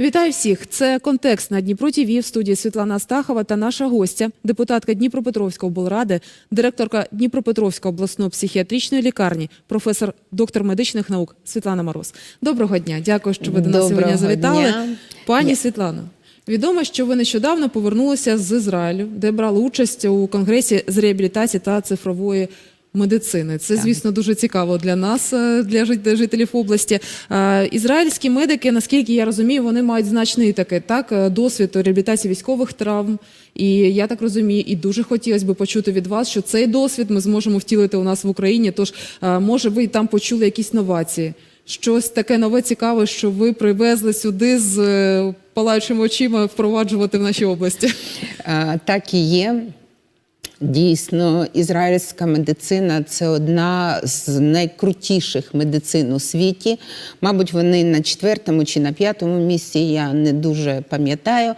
Вітаю всіх! Це контекст на Дніпро ТІВІ в студії Світлана Астахова та наша гостя, депутатка Дніпропетровської облради, директорка Дніпропетровської обласної психіатричної лікарні, професор, доктор медичних наук Світлана Мороз. Доброго дня! Дякую, що ви до нас сьогодні завітали. дня. Пані Світлано, відомо, що ви нещодавно повернулися з Ізраїлю, де брали участь у конгресі з реабілітації та цифрової. Медицини це, звісно, дуже цікаво для нас, е, для жит- жителів області. Е, Ізраїльські медики, наскільки я розумію, вони мають значний такий так е, досвід реабілітації військових травм. І я так розумію, і дуже хотілося б почути від вас, що цей досвід ми зможемо втілити у нас в Україні. Тож, може, ви там почули якісь новації, щось таке нове цікаве, що ви привезли сюди з палаючими очима впроваджувати в нашій області. Так і є. Дійсно, ізраїльська медицина це одна з найкрутіших медицин у світі. Мабуть, вони на четвертому чи на п'ятому місці, я не дуже пам'ятаю.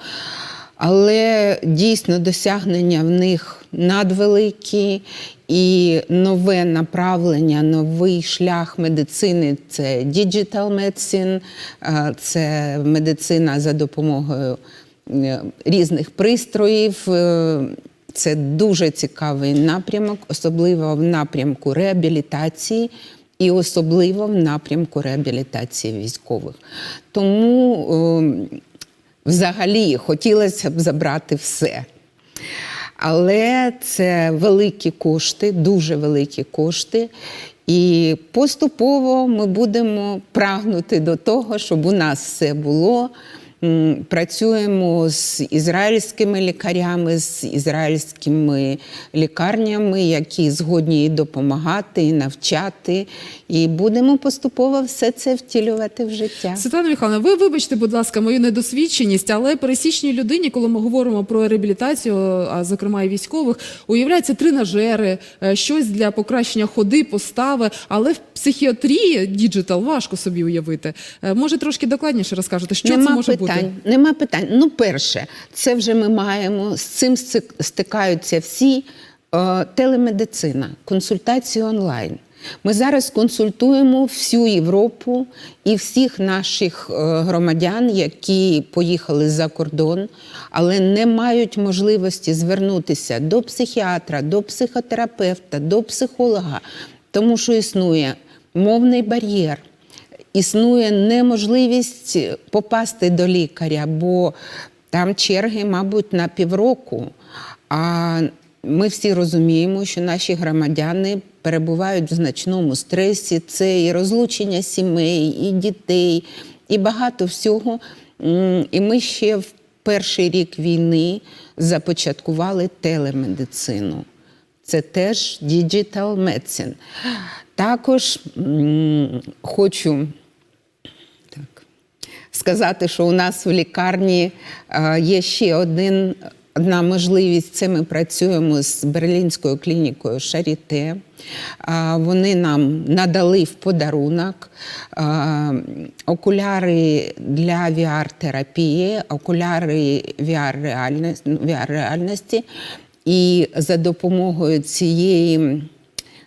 Але дійсно досягнення в них надвеликі і нове направлення, новий шлях медицини це digital medicine, е, це медицина за допомогою е, різних пристроїв. Це дуже цікавий напрямок, особливо в напрямку реабілітації і особливо в напрямку реабілітації військових. Тому е, взагалі хотілося б забрати все. Але це великі кошти, дуже великі кошти. І поступово ми будемо прагнути до того, щоб у нас все було. Працюємо з ізраїльськими лікарями, з ізраїльськими лікарнями, які згодні і допомагати, і навчати. І будемо поступово все це втілювати в життя. Світлана Михайловна, ви вибачте, будь ласка, мою недосвідченість, але пересічній людині, коли ми говоримо про реабілітацію, а зокрема і військових, уявляються тренажери, е, щось для покращення ходи, постави. Але в психіатрії діджитал важко собі уявити. Е, Може, трошки докладніше розкажете, що нема це може питань, бути? Нема питань. Ну, перше, це вже ми маємо, з цим стикаються всі е, телемедицина, консультації онлайн. Ми зараз консультуємо всю Європу і всіх наших е, громадян, які поїхали за кордон, але не мають можливості звернутися до психіатра, до психотерапевта, до психолога, тому що існує мовний бар'єр. Існує неможливість попасти до лікаря, бо там черги, мабуть, на півроку. А ми всі розуміємо, що наші громадяни перебувають в значному стресі. Це і розлучення сімей, і дітей, і багато всього. І ми ще в перший рік війни започаткували телемедицину. Це теж digital medicine. Також хочу сказати, що у нас в лікарні е, є ще один, одна можливість. Це ми працюємо з берлінською клінікою Шаріте. Е, Вони нам надали в подарунок е, окуляри для VR-терапії, окуляри VR-реальності. VR-реальності. І за допомогою цієї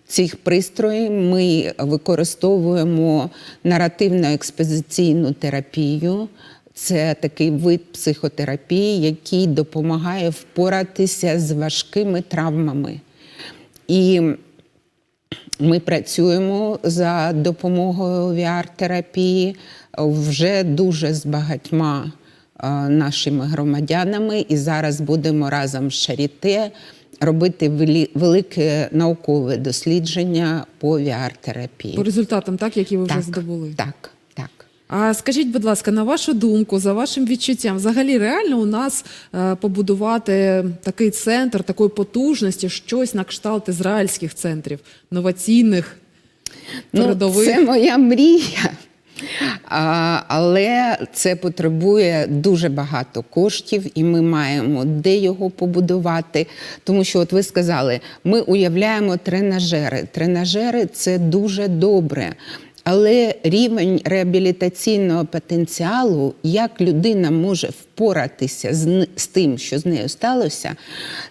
цих пристроїв ми використовуємо наративно-експозиційну терапію. Це такий вид психотерапії, який допомагає впоратися з важкими травмами. І ми працюємо за допомогою VR-терапії вже дуже з багатьма е, нашими громадянами. І зараз будемо разом з Шаріте робити велике наукове дослідження по VR-терапії. По результатам, так які ви вже здобули. Так, так. А скажіть, будь ласка, на вашу думку, за вашим відчуттям, взагалі реально у нас е, побудувати такий центр такої потужності, щось на кшталт ізраїльських центрів, новаційних, передових? Ну, це моя мрія. А, але це потребує дуже багато коштів, і ми маємо де його побудувати. Тому що, от ви сказали, ми уявляємо тренажери. Тренажери це дуже добре. Але рівень реабілітаційного потенціалу, як людина може впоратися з, з тим, що з нею сталося,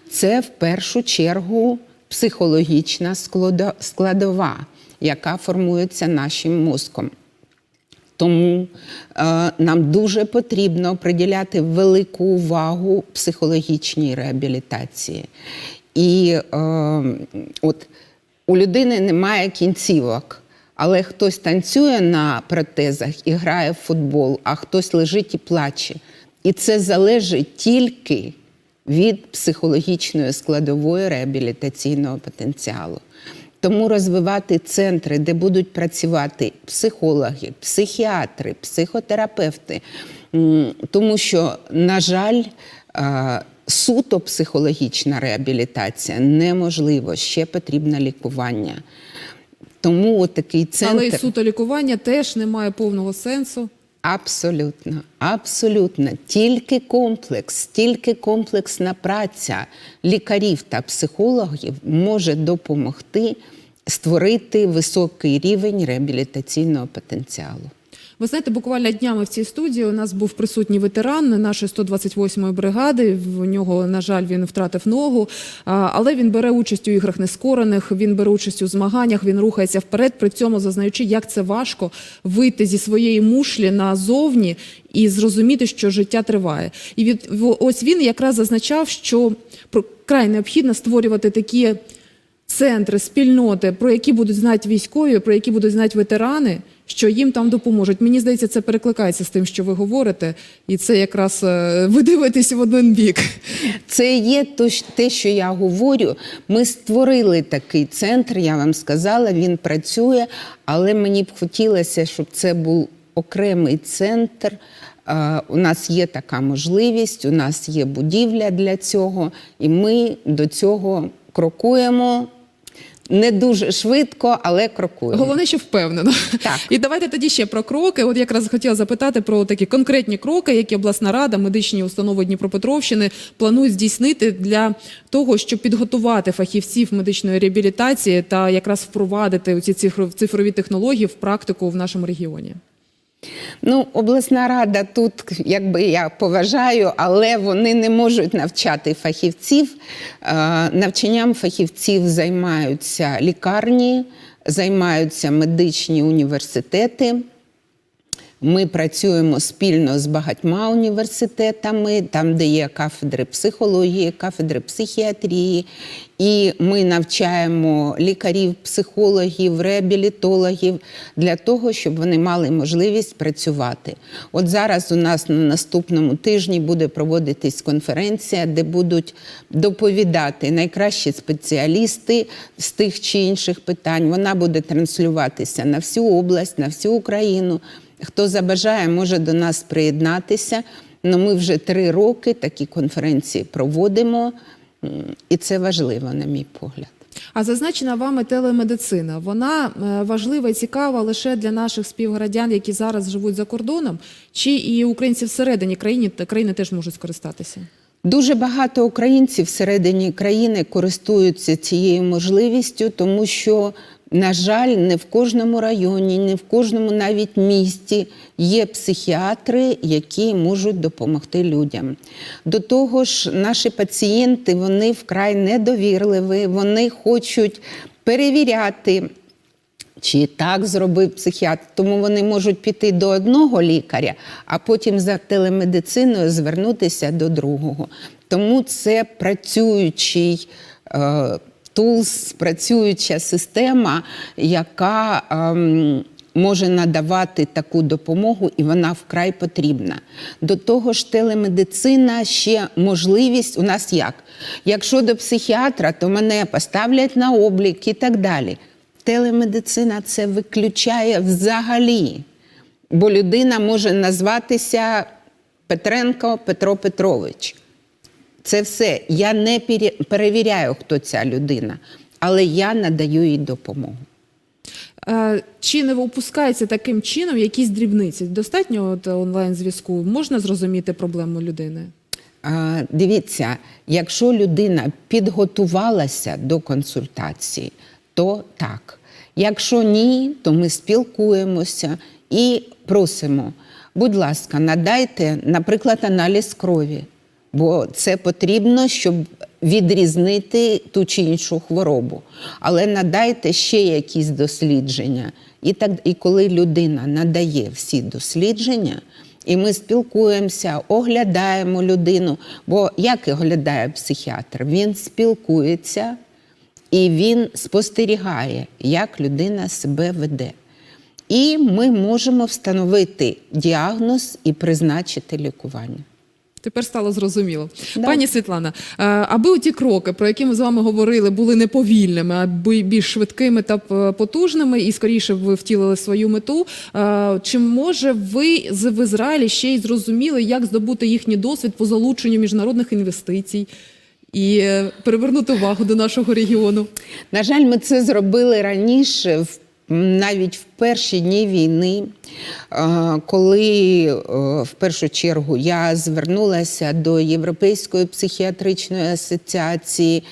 це в першу чергу психологічна складова, яка формується нашим мозком. Тому е, нам дуже потрібно приділяти велику увагу психологічній реабілітації. І е, от у людини немає кінцівок, але хтось танцює на протезах і грає в футбол, а хтось лежить і плаче. І це залежить тільки від психологічної складової реабілітаційного потенціалу. Тому розвивати центри, де будуть працювати психологи, психіатри, психотерапевти, тому що, на жаль, суто психологічна реабілітація неможливо, ще потрібне лікування. Тому от такий центр. Але і суто лікування теж не має повного сенсу. Абсолютно, абсолютно. Тільки комплекс, тільки комплексна праця лікарів та психологів може допомогти створити високий рівень реабілітаційного потенціалу. Ви знаєте, буквально днями в цій студії у нас був присутній ветеран нашої 128-ї бригади. В нього, на жаль, він втратив ногу, але він бере участь у іграх нескорених, він бере участь у змаганнях, він рухається вперед, при цьому зазнаючи, як це важко вийти зі своєї мушлі назовні і зрозуміти, що життя триває. І від ось він якраз зазначав, що край необхідно створювати такі центри, спільноти, про які будуть знати військові, про які будуть знати ветерани, що їм там допоможуть. Мені здається, це перекликається з тим, що ви говорите, і це якраз е, ви дивитесь в один бік. Це є те, що я говорю. Ми створили такий центр, я вам сказала, він працює, але мені б хотілося, щоб це був окремий центр. У нас є така можливість, у нас є будівля для цього, і ми до цього крокуємо не дуже швидко, але крокуємо. Головне, що впевнено. Так. І давайте тоді ще про кроки. От якраз хотіла запитати про такі конкретні кроки, які обласна рада, медичні установи Дніпропетровщини планують здійснити для того, щоб підготувати фахівців медичної реабілітації та якраз впровадити ці цифров- цифрові технології в практику в нашому регіоні. Ну, обласна рада тут, якби я поважаю, але вони не можуть навчати фахівців. Е, Навчанням фахівців займаються лікарні, займаються медичні університети. Ми працюємо спільно з багатьма університетами, там, де є кафедри психології, кафедри психіатрії, і ми навчаємо лікарів, психологів, реабілітологів для того, щоб вони мали можливість працювати. От зараз у нас на наступному тижні буде проводитись конференція, де будуть доповідати найкращі спеціалісти з тих чи інших питань. Вона буде транслюватися на всю область, на всю Україну. Хто забажає, може до нас приєднатися. Ну, ми вже три роки такі конференції проводимо, і це важливо, на мій погляд. А зазначена вами телемедицина, вона е, важлива і цікава лише для наших співгородян, які зараз живуть за кордоном, чи і українці всередині країни, країни теж можуть скористатися? Дуже багато українців всередині країни користуються цією можливістю, тому що, на жаль, не в кожному районі, не в кожному навіть місті є психіатри, які можуть допомогти людям. До того ж, наші пацієнти вони вкрай недовірливі, вони хочуть перевіряти. Чи так зробив психіатр, тому вони можуть піти до одного лікаря, а потім за телемедициною звернутися до другого. Тому це працюючий е, тулс, працююча система, яка ем, може надавати таку допомогу, і вона вкрай потрібна. До того ж, телемедицина ще можливість у нас як? Якщо до психіатра, то мене поставлять на облік і так далі. Телемедицина це виключає взагалі, бо людина може назватися Петренко Петро Петрович. Це все. Я не перевіряю, хто ця людина, але я надаю їй допомогу. Е, Чи не опускається таким чином якісь дрібниці? Достатньо от онлайн-зв'язку можна зрозуміти проблему людини? А, Дивіться, якщо людина підготувалася до консультації, то так. Якщо ні, то ми спілкуємося і просимо, будь ласка, надайте, наприклад, аналіз крові, бо це потрібно, щоб відрізнити ту чи іншу хворобу. Але надайте ще якісь дослідження. І, так, і коли людина надає всі дослідження, і ми спілкуємося, оглядаємо людину. Бо як оглядає психіатр? Він спілкується і він спостерігає, як людина себе веде. І ми можемо встановити діагноз і призначити лікування. Тепер стало зрозуміло. Да. Пані Світлана, е, аби ті кроки, про які ми з вами говорили, були не повільними, а більш швидкими та потужними, і скоріше ви втілили свою мету. е, Чи може ви в Ізраїлі ще й зрозуміли, як здобути їхній досвід по залученню міжнародних інвестицій і е, привернути увагу до нашого регіону? На жаль, ми це зробили раніше, в- навіть в перші дні війни, е, коли е, в першу чергу я звернулася до Європейської психіатричної асоціації,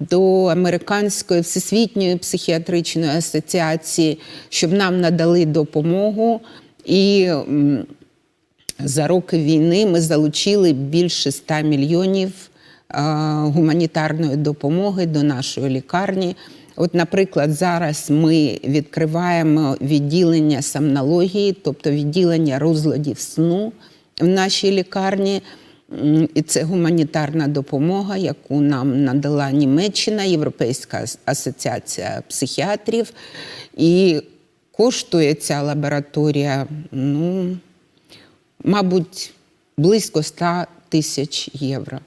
до Американської всесвітньої психіатричної асоціації, щоб нам надали допомогу. І за роки війни ми залучили більше 100 мільйонів е, гуманітарної допомоги до нашої лікарні. От, наприклад, зараз ми відкриваємо відділення сомнології, тобто відділення розладів сну в нашій лікарні. І це гуманітарна допомога, яку нам надала Німеччина, Європейська асоціація психіатрів. І коштує ця лабораторія, ну, мабуть, близько 100 тисяч євро.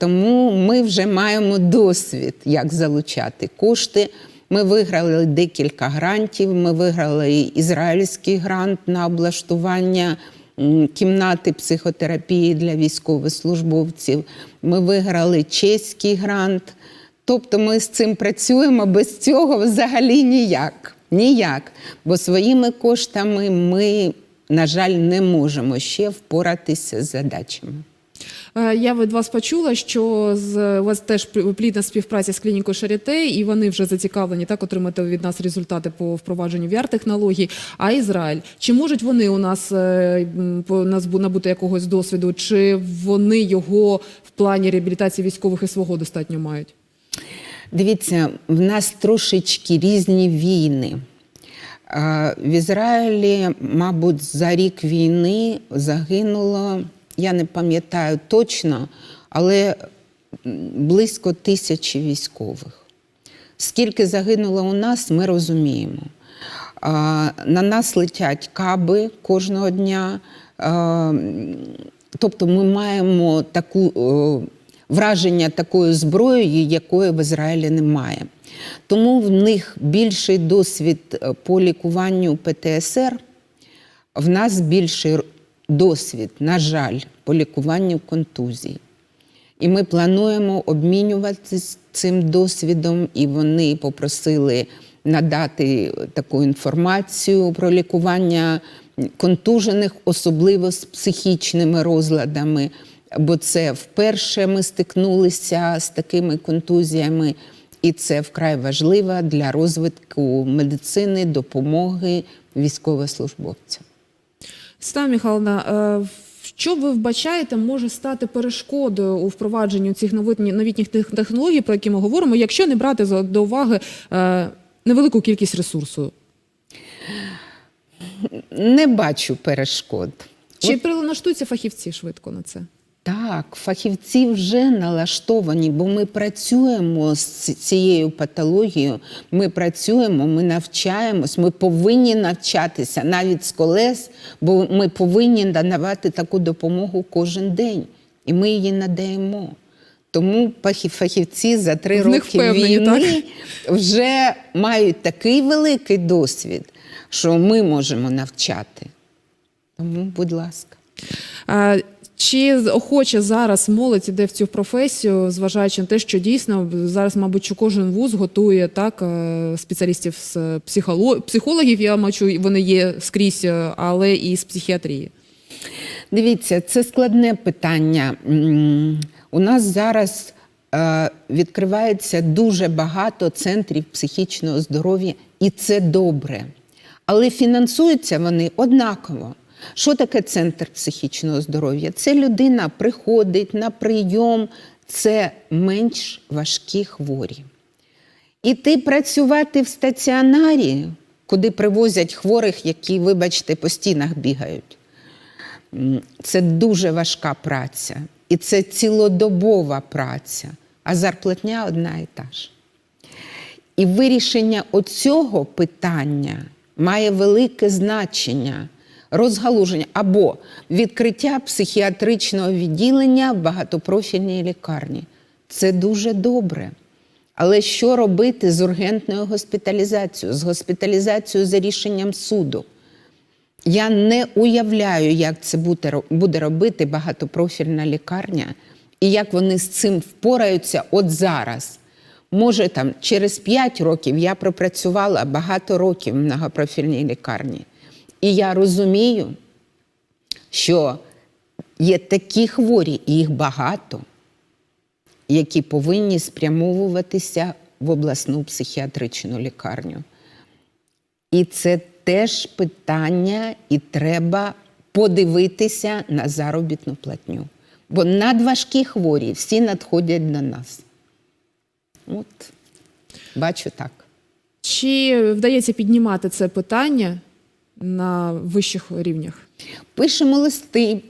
Тому ми вже маємо досвід, як залучати кошти. Ми виграли декілька грантів. Ми виграли ізраїльський грант на облаштування кімнати психотерапії для військовослужбовців. Ми виграли чеський грант. Тобто ми з цим працюємо без цього взагалі ніяк. Ніяк. Бо своїми коштами ми, на жаль, не можемо ще впоратися з задачами. Е, Я від вас почула, що з у вас теж плідна співпраця з клінікою Шаріте, і вони вже зацікавлені так отримати від нас результати по впровадженню VR-технологій. А Ізраїль, чи можуть вони у нас е, набути якогось досвіду, чи вони його в плані реабілітації військових і свого достатньо мають? Дивіться, в нас трошечки різні війни. Е, В Ізраїлі, мабуть, за рік війни загинуло, я не пам'ятаю точно, але близько тисячі військових. Скільки загинуло у нас, ми розуміємо. На нас летять каби кожного дня. Тобто ми маємо таку враження такою зброєю, якої в Ізраїлі немає. Тому в них більший досвід е, по лікуванню ПТСР, в нас більший досвід, на жаль, по лікуванню контузій. І ми плануємо обмінюватися цим досвідом, і вони попросили надати таку інформацію про лікування контужених, особливо з психічними розладами. Бо це вперше ми стикнулися з такими контузіями, і це вкрай важливо для розвитку медицини, допомоги військовослужбовцям. Світлана Михайловна, е, що ви вбачаєте, може стати перешкодою у впровадженні цих новітніх технологій, про які ми говоримо, якщо не брати до уваги е, невелику кількість ресурсу? Не бачу перешкод. Чи прилаштуються фахівці швидко на це? Так, фахівці вже налаштовані, бо ми працюємо з цією патологією. Ми працюємо, ми навчаємось, ми повинні навчатися навіть з колес, бо ми повинні надавати таку допомогу кожен день, і ми її надаємо. Тому фахівці за три В роки впевнені, війни вже мають такий великий досвід, що ми можемо навчати. Тому, будь ласка. А, Чи охоче зараз молодь іде в цю професію, зважаючи на те, що дійсно зараз, мабуть, кожен вуз готує так е, спеціалістів з психоло- психологів, я бачу, вони є скрізь, е, але і з психіатрії. Дивіться, це складне питання. У нас зараз е, відкривається дуже багато центрів психічного здоров'я, і це добре. Але фінансуються вони однаково. Що таке центр психічного здоров'я? Це людина приходить на прийом, це менш важкі хворі. Іти працювати в стаціонарі, куди привозять хворих, які, вибачте, по стінах бігають. Це дуже важка праця. І це цілодобова праця, а зарплатня одна і та ж. І вирішення оцього питання має велике значення розгалуження або відкриття психіатричного відділення в багатопрофільній лікарні. Це дуже добре. Але що робити з ургентною госпіталізацією, з госпіталізацією за рішенням суду? Я не уявляю, як це буде робити багатопрофільна лікарня і як вони з цим впораються от зараз. Може, там через 5 років я пропрацювала багато років в многопрофільній лікарні. І я розумію, що є такі хворі, і їх багато, які повинні спрямовуватися в обласну психіатричну лікарню. І це теж питання, і треба подивитися на заробітну платню. Бо надважкі хворі всі надходять до нас. От, бачу так. Чи вдається піднімати це питання на вищих рівнях? Пишемо листи,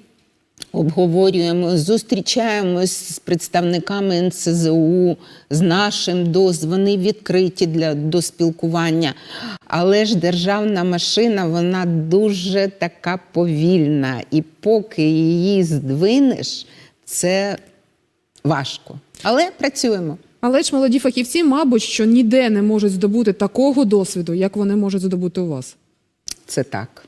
обговорюємо, зустрічаємось з представниками НСЗУ, з нашим ДОЗ. Вони відкриті для до спілкування. Але ж державна машина вона дуже така повільна. І поки її здвинеш, це важко. Але працюємо. Але ж молоді фахівці, мабуть, що ніде не можуть здобути такого досвіду, як вони можуть здобути у вас. Це так.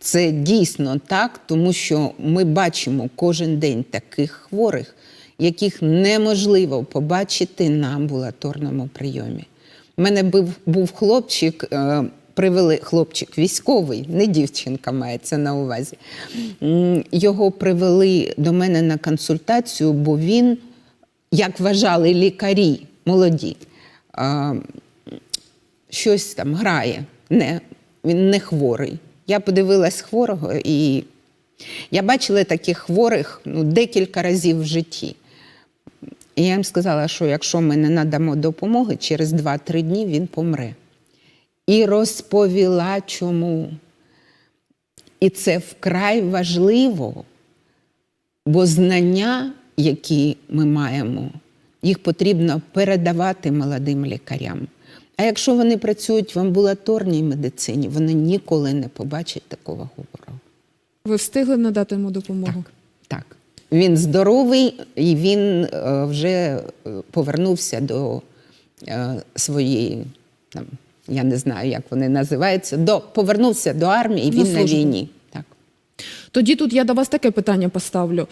Це дійсно так, тому що ми бачимо кожен день таких хворих, яких неможливо побачити на амбулаторному прийомі. У мене був, був хлопчик, е, привели хлопчик військовий, не дівчинка мається на увазі. Його привели до мене на консультацію, бо він, як вважали лікарі молоді, е, щось там грає, не, він не хворий. Я подивилась хворого, і я бачила таких хворих ну, декілька разів в житті. І я їм сказала, що якщо ми не надамо допомоги, через 2-3 дні він помре. І розповіла, чому. І це вкрай важливо, бо знання, які ми маємо, їх потрібно передавати молодим лікарям. А якщо вони працюють в амбулаторній медицині, вони ніколи не побачать такого говору. Ви встигли надати йому допомогу? Так. Він здоровий і він е, вже е, повернувся до е, своєї, там, я не знаю, як вони називаються, до, повернувся до армії, і На на війні. Так. Тоді тут я до вас таке питання поставлю.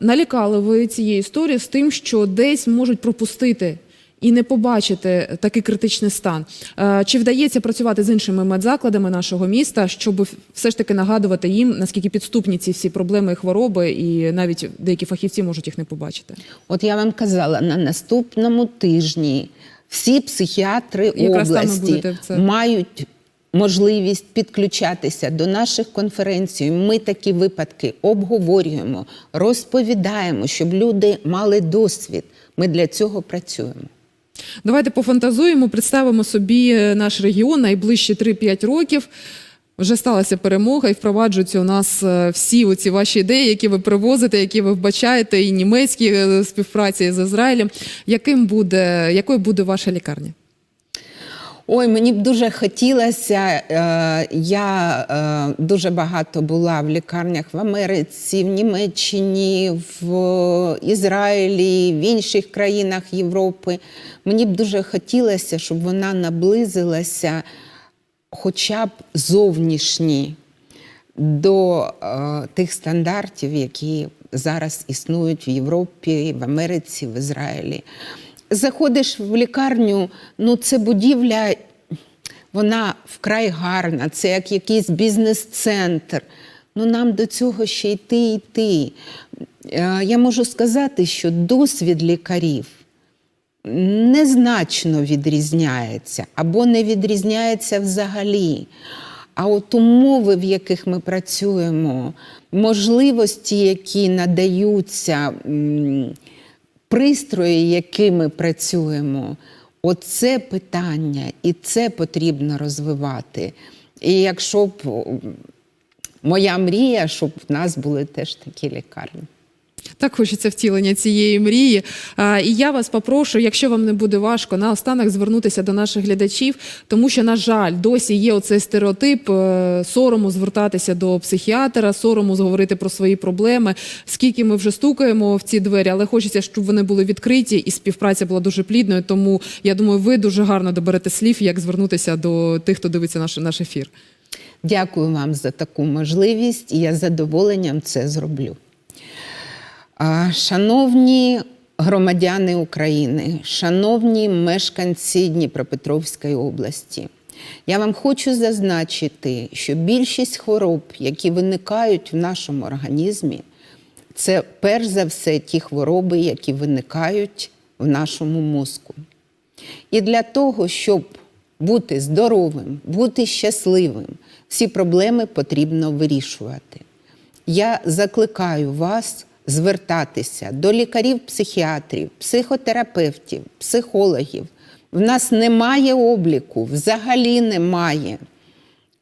Налякали ви цієї історії з тим, що десь можуть пропустити і не побачити такий критичний стан. Е, чи вдається працювати з іншими медзакладами нашого міста, щоб все ж таки нагадувати їм, наскільки підступні ці всі проблеми і хвороби, і навіть деякі фахівці можуть їх не побачити? От я вам казала, на наступному тижні всі психіатри Якраз області мають можливість підключатися до наших конференцій. Ми такі випадки обговорюємо, розповідаємо, щоб люди мали досвід. Ми для цього працюємо. Давайте пофантазуємо, представимо собі е, наш регіон найближчі 3-5 років. Вже сталася перемога і впроваджуються у нас е, всі оці ваші ідеї, які ви привозите, які ви вбачаєте, і німецькі е, співпраці з Ізраїлем. Яким буде, якою буде ваша лікарня? Ой, мені б дуже хотілося. Е, я е, дуже багато була в лікарнях в Америці, в Німеччині, в Ізраїлі, в інших країнах Європи. Мені б дуже хотілося, щоб вона наблизилася хоча б зовнішні до е, тих стандартів, які зараз існують в Європі, в Америці, в Ізраїлі. Заходиш в лікарню, ну це будівля, вона вкрай гарна, це як якийсь бізнес-центр. Ну нам до цього ще йти йти. Е, Я можу сказати, що досвід лікарів незначно відрізняється або не відрізняється взагалі. А от умови, в яких ми працюємо, можливості, які надаються пристрої, якими працюємо, оце питання, і це потрібно розвивати. І якщо б моя мрія, щоб в нас були теж такі лікарні. Так хочеться втілення цієї мрії. І я вас попрошу, якщо вам не буде важко, наостанок звернутися до наших глядачів, тому що, на жаль, досі є оцей стереотип е, сорому звертатися до психіатра, сорому говорити про свої проблеми. Скільки ми вже стукаємо в ці двері, але хочеться, щоб вони були відкриті і співпраця була дуже плідною. Тому я думаю, ви дуже гарно доберете слів, як звернутися до тих, хто дивиться наш, наш ефір. Дякую вам за таку можливість, і я з задоволенням це зроблю. Шановні громадяни України, шановні мешканці Дніпропетровської області, я вам хочу зазначити, що більшість хвороб, які виникають в нашому організмі, це перш за все ті хвороби, які виникають в нашому мозку. І для того, щоб бути здоровим, бути щасливим, всі проблеми потрібно вирішувати. Я закликаю вас звертатися до лікарів-психіатрів, психотерапевтів, психологів. В нас немає обліку, взагалі немає.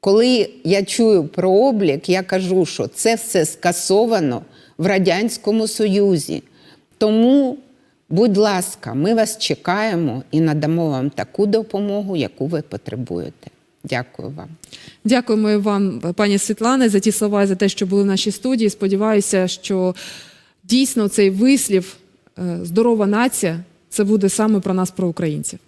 Коли я чую про облік, я кажу, що це все скасовано в Радянському Союзі. Тому, будь ласка, ми вас чекаємо і надамо вам таку допомогу, яку ви потребуєте. Дякую вам. Дякуємо вам, пані Світлане, за ті слова і за те, що були в нашій студії. Сподіваюся, що дійсно цей вислів е, здорова нація. Це буде саме про нас, про українців.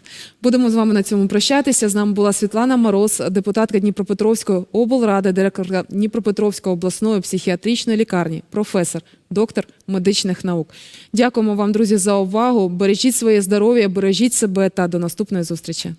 Будемо з вами на цьому прощатися. З нами була Світлана Мороз, депутатка Дніпропетровської облради, директорка Дніпропетровської обласної психіатричної лікарні, професор, доктор медичних наук. Дякуємо вам, друзі, за увагу. Бережіть своє здоров'я, бережіть себе та до наступної зустрічі.